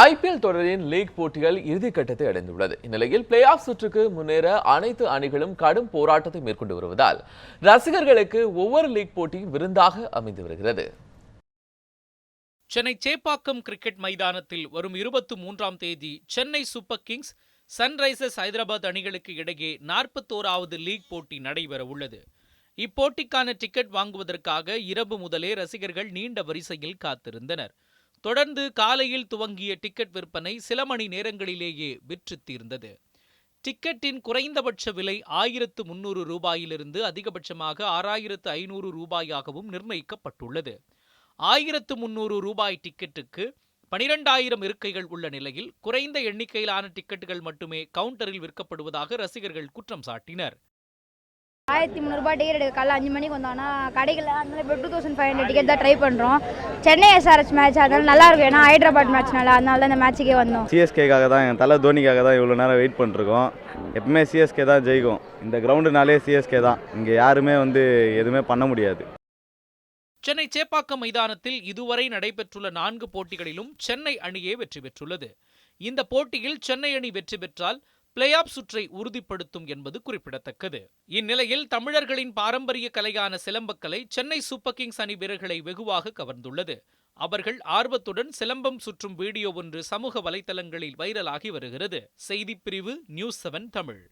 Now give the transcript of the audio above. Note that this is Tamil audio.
ஐபிஎல் தொடரின் லீக் போட்டிகள் இறுதிக்கட்டத்தை அடைந்துள்ளது. இந்நிலையில் பிளே ஆஃப் சுற்றுக்கு முன்னேற அனைத்து அணிகளும் கடும் போராட்டத்தை மேற்கொண்டு வருவதால் ரசிகர்களுக்கு ஒவ்வொரு லீக் போட்டியும் விருந்தாக அமைந்து வருகிறது. சென்னை சேப்பாக்கம் கிரிக்கெட் மைதானத்தில் வரும் இருபத்தி மூன்றாம் தேதி Chennai Super Kings Sunrisers Hyderabad அணிகளுக்கு இடையே நாற்பத்தோராவது லீக் போட்டி நடைபெற உள்ளது இப்போட்டிக்கான டிக்கெட் வாங்குவதற்காக இரவு முதலே ரசிகர்கள் நீண்ட வரிசையில் காத்திருந்தனர். தொடர்ந்து காலையில் துவங்கிய டிக்கெட் விற்பனை சில மணி நேரங்களிலேயே விற்று தீர்ந்தது. டிக்கெட்டின் குறைந்தபட்ச விலை ஆயிரத்து முன்னூறு ரூபாயிலிருந்து அதிகபட்சமாக ஆறாயிரத்து ஐநூறு ரூபாயாகவும் நிர்ணயிக்கப்பட்டுள்ளது. ஆயிரத்து முன்னூறு ரூபாய் டிக்கெட்டுக்கு பனிரெண்டாயிரம் இருக்கைகள் உள்ள நிலையில் குறைந்த எண்ணிக்கையிலான டிக்கெட்டுகள் மட்டுமே கவுண்டரில் விற்கப்படுவதாக ரசிகர்கள் குற்றம் சாட்டினர். ஆயிரத்தி முந்நூறுபா டிக்கெட் எடுக்க காலைல அஞ்சு மணிக்கு வந்தோம்னா கடைகள் அதனால இப்போ two thousand five hundred ticket தான் ட்ரை பண்ணுறோம் சென்னை எஸ்ஆர்எஸ் மேட்ச் அதனால நல்லா இருக்கும். ஏன்னா ஹைதராபாத் மேட்ச்னால அதனால தான் இந்த மேட்ச்சுக்கே வந்தோம். சிஎஸ்கேக்காக தான் என் தலை தோனிக்காக தான் இவ்வளோ நேரம் வெயிட் பண்ணிருக்கோம். எப்பவுமே சிஎஸ்கே தான் ஜெயிக்கும். இந்த கிரவுண்டுனாலே சிஎஸ்கே தான். இங்கே யாருமே வந்து எதுவுமே பண்ண முடியாது. சென்னை சேப்பாக்கம் மைதானத்தில் இதுவரை நடைபெற்றுள்ள நான்கு போட்டிகளிலும் சென்னை அணியே வெற்றி பெற்றுள்ளது. இந்த போட்டியில் சென்னை அணி வெற்றி பெற்றால் பிளே ஆஃப் சுற்றை உறுதிப்படுத்தும் என்பது குறிப்பிடத்தக்கது. இந்நிலையில் தமிழர்களின் பாரம்பரிய கலையான சிலம்பக்கலை சென்னை சூப்பர் கிங்ஸ் அணி வீரர்களை வெகுவாக கவர்ந்துள்ளது. அவர்கள் ஆர்வத்துடன் சிலம்பம் சுற்றும் வீடியோ ஒன்று சமூக வலைதளங்களில் வைரலாகி வருகிறது. செய்திப்பிரிவு நியூஸ் செவன் தமிழ்.